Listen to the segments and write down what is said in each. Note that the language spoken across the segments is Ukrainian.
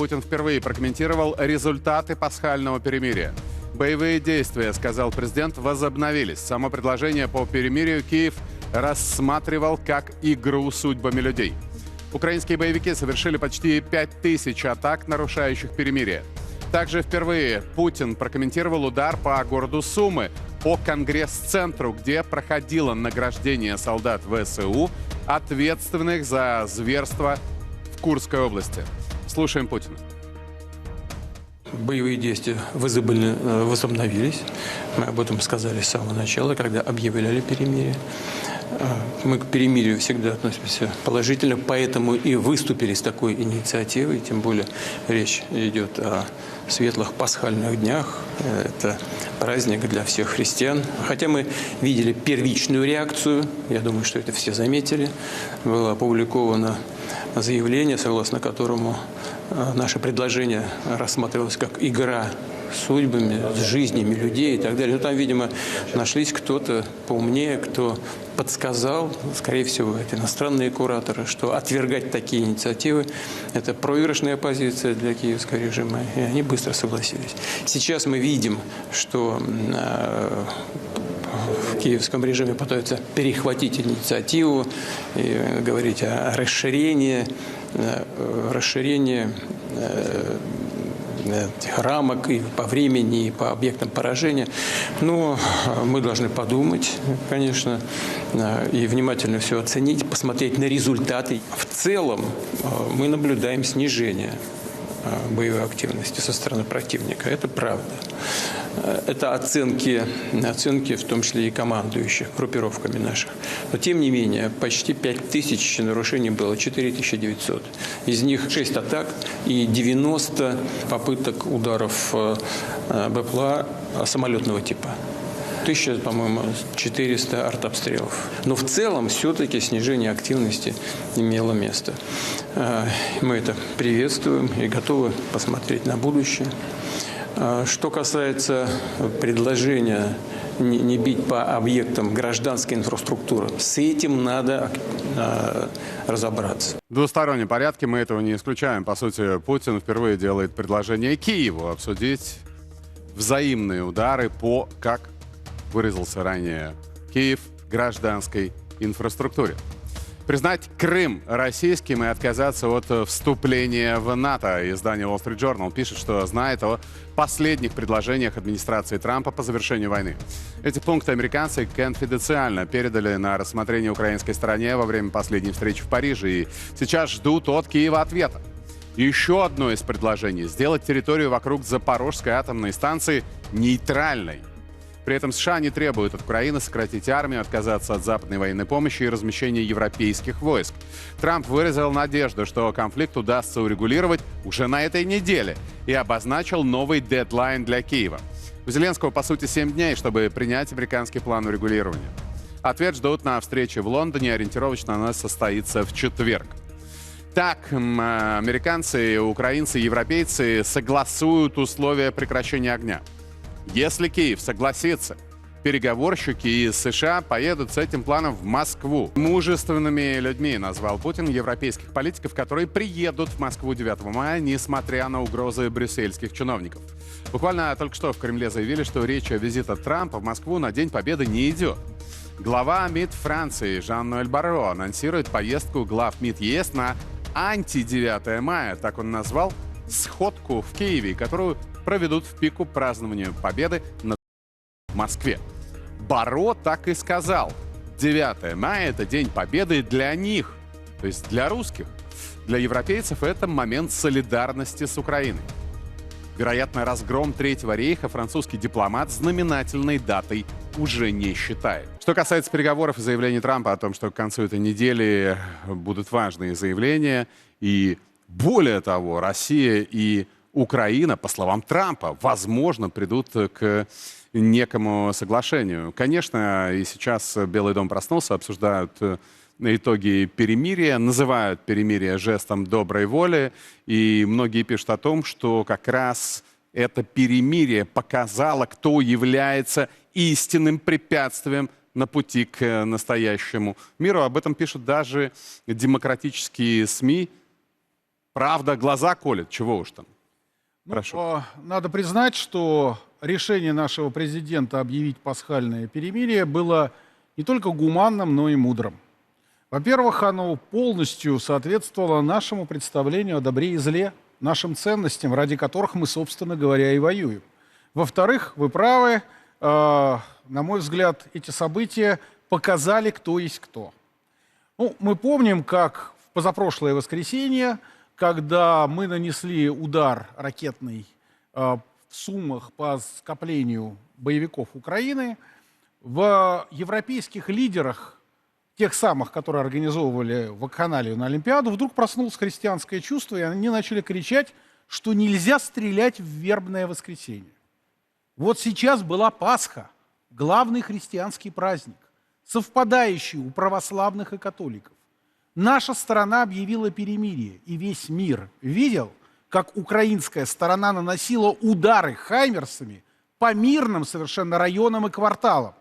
Путин впервые прокомментировал результаты пасхального перемирия. Боевые действия, сказал президент, возобновились. Само предложение по перемирию Киев рассматривал как игру судьбами людей. Украинские боевики совершили почти 5000 атак, нарушающих перемирие. Также впервые Путин прокомментировал удар по городу Сумы, по Конгресс-центру, где проходило награждение солдат ВСУ, ответственных за зверство в Курской области. Слушаем Путина. Боевые действия э, возобновились. Мы об этом сказали с самого начала, когда объявляли перемирие. Э, Мы к перемирию всегда относимся положительно, поэтому и выступили с такой инициативой. Тем более речь идет о светлых пасхальных днях. Это праздник для всех христиан. Хотя мы видели первичную реакцию, я думаю, что это все заметили, было опубликовано заявление, согласно которому наше предложение рассматривалось как игра судьбами, с жизнями людей и так далее. Но там, видимо, нашлись кто-то поумнее, кто подсказал, скорее всего, это иностранные кураторы, что отвергать такие инициативы – это проигрышная позиция для киевского режима, и они быстро согласились. Сейчас мы видим, что э, в киевском режиме пытаются перехватить инициативу и говорить о расширении, э, расширении э, этих рамок и по времени, и по объектам поражения. Но э, мы должны подумать, конечно, и внимательно все оценить, посмотреть на результаты. В целом мы наблюдаем снижение боевой активности со стороны противника. Это правда. Э, Это оценки, оценки, в том числе и командующих группировками наших. Но тем не менее, почти 5 тысяч нарушений было, 4900. Из них 6 атак и 90 попыток ударов э, э, БПЛА самолетного типа. 1000, по-моему, 400 артобстрелов. Но в целом все-таки снижение активности имело место. Мы это приветствуем и готовы посмотреть на будущее. А, Что касается предложения не, бить по объектам гражданской инфраструктуры, с этим надо э, разобраться. В двустороннем порядке мы этого не исключаем. По сути, Путин впервые делает предложение Киеву обсудить взаимные удары по, как выразился ранее Киев, гражданской инфраструктуре. Признать Крым российским и отказаться от э, вступления в НАТО. Издание Wall Street Journal пишет, что знает о последних предложениях администрации Трампа по завершению войны. Эти пункты американцы конфиденциально передали на рассмотрение украинской стороне во время последней встречи в Париже и сейчас ждут от Киева ответа. Еще одно из предложений – сделать территорию вокруг Запорожской атомной станции нейтральной. При этом США не требуют от Украины сократить армию, отказаться от западной военной помощи и размещения европейских войск. Трамп выразил надежду, что конфликт удастся урегулировать уже на этой неделе и обозначил новый дедлайн для Киева. У Зеленского, по сути, 7 дней, чтобы принять американский план урегулирования. Ответ ждут на встрече в Лондоне. Ориентировочно она состоится в четверг. Так, э, американцы, украинцы, европейцы согласуют условия прекращения огня. Если Киев согласится, переговорщики из США поедут с этим планом в Москву. Мужественными людьми назвал Путин европейских политиков, которые приедут в Москву 9 мая, несмотря на угрозы брюссельских чиновников. Буквально только что в Кремле заявили, что речь о визите Трампа в Москву на День Победы не идет. Глава МИД Франции Жан-Ноэль Барро анонсирует поездку глав МИД ЕС на анти-9 мая, так он назвал, сходку в Киеве, которую проведут в пику празднования Победы на Москве. Баро так и сказал. 9 мая – это День Победы для них, то есть для русских. Для европейцев это момент солидарности с Украиной. Вероятно, разгром Третьего рейха французский дипломат знаменательной датой уже не считает. Что касается переговоров и заявлений Трампа о том, что к концу этой недели будут важные заявления, и более того, Россия и Украина, по словам Трампа, возможно, придут к некому соглашению. Конечно, и сейчас Белый дом проснулся, обсуждают э, итоги перемирия, называют перемирие жестом доброй воли, и многие пишут о том, что как раз это перемирие показало, кто является истинным препятствием на пути к настоящему миру. Об этом пишут даже демократические СМИ, Правда глаза колет, чего уж там. Ну, Прошу. а, Надо признать, что решение нашего президента объявить пасхальное перемирие было не только гуманным, но и мудрым. Во-первых, оно полностью соответствовало нашему представлению о добре и зле, нашим ценностям, ради которых мы, собственно говоря, и воюем. Во-вторых, вы правы, э, на мой взгляд, эти события показали, кто есть кто. Ну, мы помним, как в позапрошлое воскресенье, когда мы нанесли удар ракетный э, в Сумах по скоплению боевиков Украины, в европейских лидерах, тех самых, которые организовывали вакханалию на Олимпиаду, вдруг проснулось христианское чувство, и они начали кричать, что нельзя стрелять в вербное воскресенье. Вот сейчас была Пасха, главный христианский праздник, совпадающий у православных и католиков. Наша сторона объявила перемирие, и весь мир видел, как украинская сторона наносила удары хаймерсами по мирным совершенно районам и кварталам.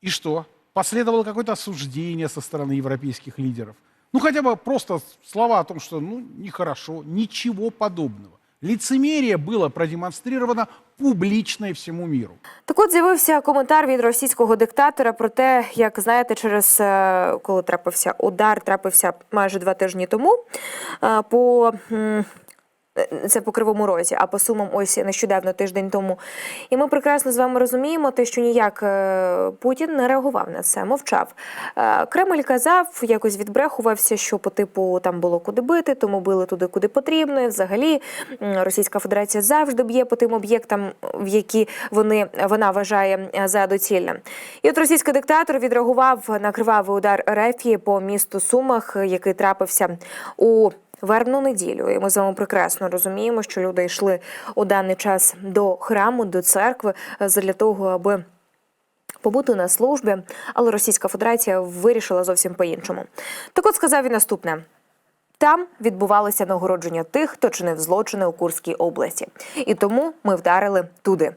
И что? Последовало какое-то осуждение со стороны европейских лидеров. Ну, хотя бы просто слова о том, что ну, нехорошо, ничего подобного. Лицемерие было продемонстрировано публично і всьому міру. Так от з'явився коментар від російського диктатора про те, як знаєте, через е, коли трапився удар, трапився майже два тижні тому е, по. Е, Це по кривому розі, а по сумам ось нещодавно тиждень тому. І ми прекрасно з вами розуміємо, те, що ніяк е, Путін не реагував на це, мовчав. Е, Кремль казав, якось відбрехувався, що по типу там було куди бити, тому били туди, куди потрібно. Взагалі Російська Федерація завжди б'є по тим об'єктам, в які вони вона вважає за доцільне. І от російський диктатор відреагував на кривавий удар Рефії по місту Сумах, який трапився у вербну неділю. І ми з вами прекрасно розуміємо, що люди йшли у даний час до храму, до церкви е, для того, аби. Побути на службі, але Російська Федерація вирішила зовсім по-іншому. Так от сказав він наступне: там відбувалося нагородження тих, хто чинив злочини у Курській області, і тому ми вдарили туди.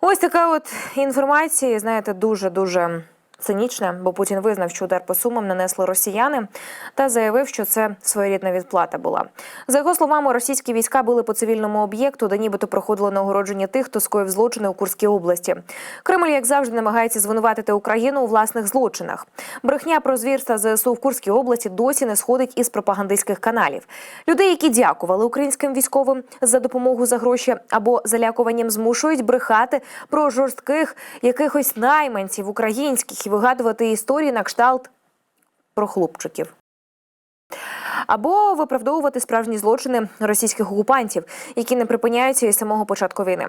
Ось така от інформація, знаєте, дуже дуже цинічна, бо Путін визнав, що удар по сумам нанесли росіяни, та заявив, що це своєрідна відплата була. За його словами, російські війська били по цивільному об'єкту, де нібито проходило нагородження тих, хто скоїв злочини у Курській області. Кремль, як завжди, намагається звинуватити Україну у власних злочинах. Брехня про звірства ЗСУ в Курській області досі не сходить із пропагандистських каналів. Людей, які дякували українським військовим за допомогу за гроші або залякуванням, змушують брехати про жорстких якихось найманців українських вигадувати історії на кшталт про хлопчиків. Або виправдовувати справжні злочини російських окупантів, які не припиняються із самого початку війни.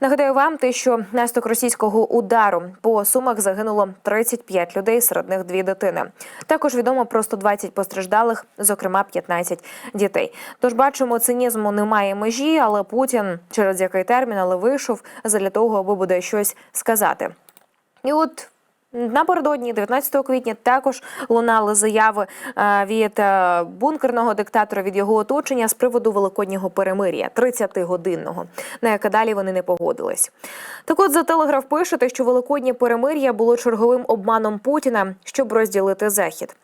Нагадаю вам те, що насток російського удару по сумах загинуло 35 людей, серед них дві дитини. Також відомо про 120 постраждалих, зокрема 15 дітей. Тож бачимо, цинізму немає межі, але Путін через який термін але вийшов задля того, аби буде щось сказати. І от напередодні, 19 квітня, також лунали заяви е, від е, бункерного диктатора від його оточення з приводу великоднього перемир'я 30-годинного, на яке далі вони не погодились. Так от за телеграф пишете, що великоднє перемир'я було черговим обманом Путіна, щоб розділити захід.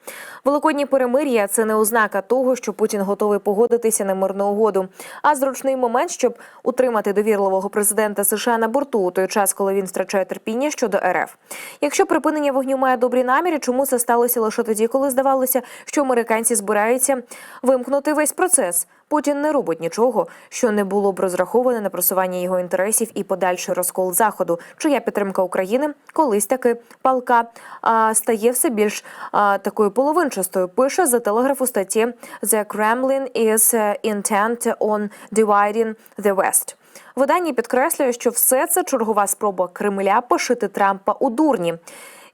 Великоднє перемир'я це не ознака того, що Путін готовий погодитися на мирну угоду, а зручний момент, щоб утримати довірливого президента США на борту у той час, коли він втрачає терпіння щодо РФ. Якщо припинення вогню має добрі наміри, чому це сталося лише тоді, коли здавалося, що американці збираються вимкнути весь процес? Путін не робить нічого, що не було б розраховане на просування його інтересів і подальший розкол заходу, чия підтримка України колись таки палка а, стає все більш а, такою половинчастою. Пише за телеграфу статті «The Kremlin is intent on dividing the West». Видання підкреслює, що все це чергова спроба Кремля пошити Трампа у дурні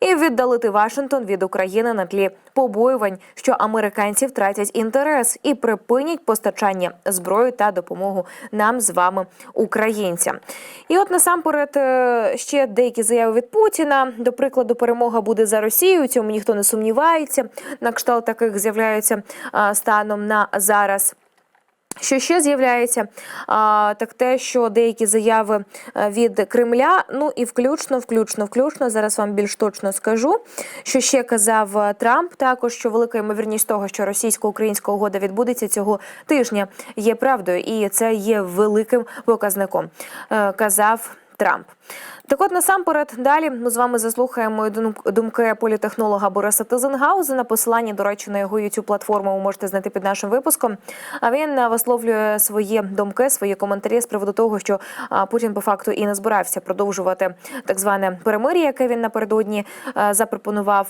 і віддалити Вашингтон від України на тлі побоювань, що американці втратять інтерес і припинять постачання зброї та допомогу нам з вами, українцям. І от насамперед е, ще деякі заяви від Путіна. До прикладу, перемога буде за Росію. у Цьому ніхто не сумнівається. На кшталт таких з'являються станом на зараз. Що ще з'являється? Так те, що деякі заяви е, від Кремля, ну і включно, включно, включно. Зараз вам більш точно скажу. Що ще казав е, Трамп, також що велика ймовірність того, що російсько-українська угода відбудеться цього тижня, є правдою, і це є великим показником. е, Казав Трамп. Так от насамперед далі ми з вами заслухаємо дум- думки політехнолога Бориса Тизенгаузена. Посилання, до речі, на його youtube платформу ви можете знайти під нашим випуском. А він висловлює свої думки, свої коментарі з приводу того, що Путін по факту і не збирався продовжувати так зване перемир'я, яке він напередодні запропонував.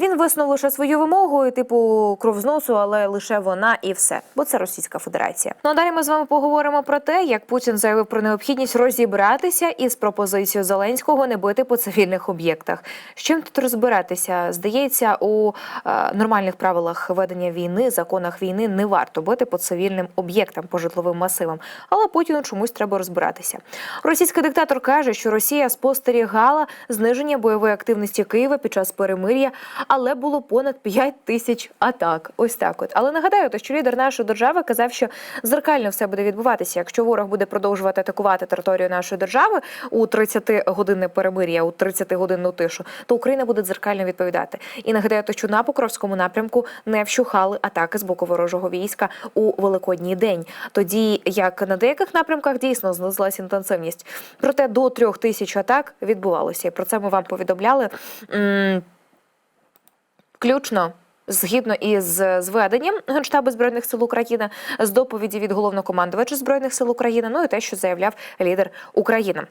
Він висунув лише свою вимогу, типу кров з носу, але лише вона і все, бо це Російська Федерація. Ну а далі ми з вами поговоримо про те, як Путін заявив про необхідність розібратися із пропозицією Зеленського не бити по цивільних об'єктах. З чим тут розбиратися? Здається, у е, нормальних правилах ведення війни, законах війни не варто бити по цивільним об'єктам, по житловим масивам. Але Путіну чомусь треба розбиратися. Російський диктатор каже, що Росія спостерігала зниження бойової активності Києва під час перемир'я, але було понад 5 тисяч атак. Ось так. От. Але нагадаю, то що лідер нашої держави казав, що зеркально все буде відбуватися. Якщо ворог буде продовжувати атакувати територію нашої держави у 30-годинне перемир'я, у 30-годинну тишу, то Україна буде дзеркально відповідати. І нагадаю, то що на Покровському напрямку не вщухали атаки з боку ворожого війська у Великодній день. Тоді як на деяких напрямках дійсно знизилась інтенсивність. Проте до трьох тисяч атак відбувалося. І про це ми вам повідомляли. М, Включно згідно із зведенням Генштабу збройних сил України з доповіді від головнокомандувача збройних сил України, ну і те, що заявляв лідер України.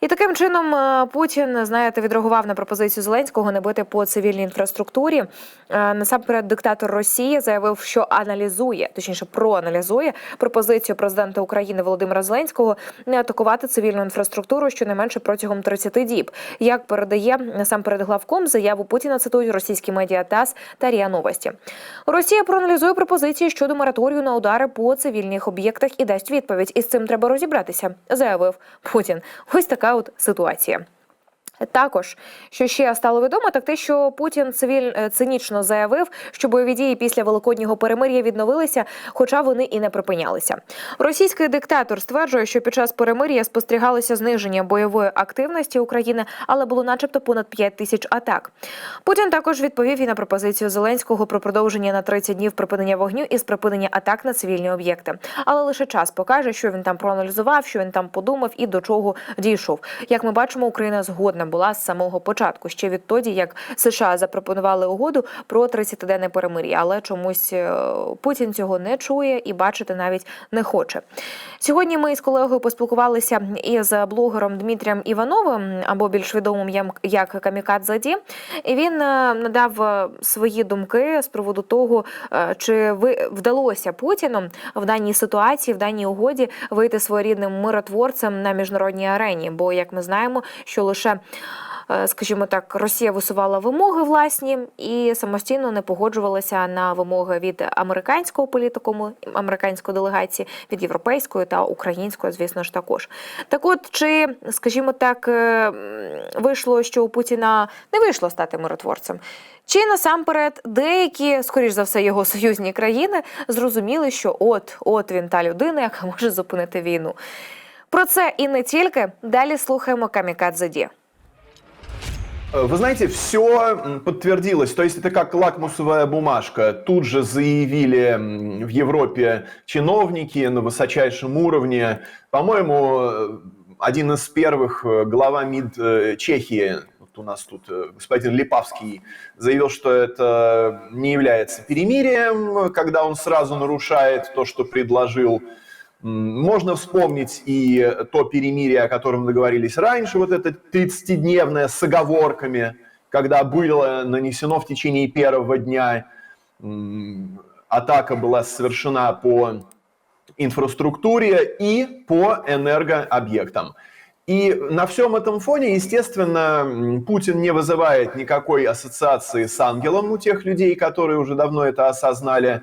І таким чином е, Путін, знаєте, відреагував на пропозицію Зеленського не бити по цивільній інфраструктурі. Е, Насамперед, диктатор Росії заявив, що аналізує, точніше, проаналізує пропозицію президента України Володимира Зеленського не атакувати цивільну інфраструктуру щонайменше протягом 30 діб. Як передає насамперед главком заяву Путіна цитують російські медіа ТАСС та РІА Новості. Росія проаналізує пропозиції щодо мораторію на удари по цивільних об'єктах і дасть відповідь. І з цим треба розібратися, заявив Путін. Ось така от ситуація. Також, що ще стало відомо, так те, що Путін цивіль е, цинічно заявив, що бойові дії після великоднього перемир'я відновилися, хоча вони і не припинялися. Російський диктатор стверджує, що під час перемир'я спостерігалося зниження бойової активності України, але було начебто понад 5 тисяч атак. Путін також відповів і на пропозицію Зеленського про продовження на 30 днів припинення вогню із припинення атак на цивільні об'єкти. Але лише час покаже, що він там проаналізував, що він там подумав і до чого дійшов. Як ми бачимо, Україна згодна була з самого початку, ще відтоді, як США запропонували угоду про 30-денне перемир'я, але чомусь е, Путін цього не чує і бачити навіть не хоче. Сьогодні ми з колегою поспілкувалися із блогером Дмитрієм Івановим, або більш відомим як Камікадзаді. І він е, надав е, свої думки з приводу того, чи вдалося Путіну в даній ситуації, в даній угоді вийти своєрідним миротворцем на міжнародній арені. Бо, як ми знаємо, що лише Скажімо так, Росія висувала вимоги власні і самостійно не погоджувалася на вимоги від американського політикуму, американської делегації, від європейської та української, звісно ж, також. Так, от чи, скажімо так, е, вийшло, що у Путіна не вийшло стати миротворцем? Чи насамперед деякі, скоріш за все, його союзні країни зрозуміли, що от от він та людина, яка може зупинити війну? Про це і не тільки далі слухаємо Камікадзе-Ді. Э, Вы знаете, все подтвердилось. То есть это как лакмусовая бумажка. Тут же заявили в Европе чиновники на высочайшем уровне. По-моему, э, один из первых э, глава МИД э, Чехии, вот у нас тут э, господин Липавский, заявил, что это не является перемирием, когда он сразу нарушает то, что предложил. Можно вспомнить и то перемирие, о котором договорились раньше, вот это 30-дневное с оговорками, когда было нанесено в течение первого дня, атака была совершена по инфраструктуре и по энергообъектам. И на всем этом фоне, естественно, Путин не вызывает никакой ассоциации с ангелом у тех людей, которые уже давно это осознали.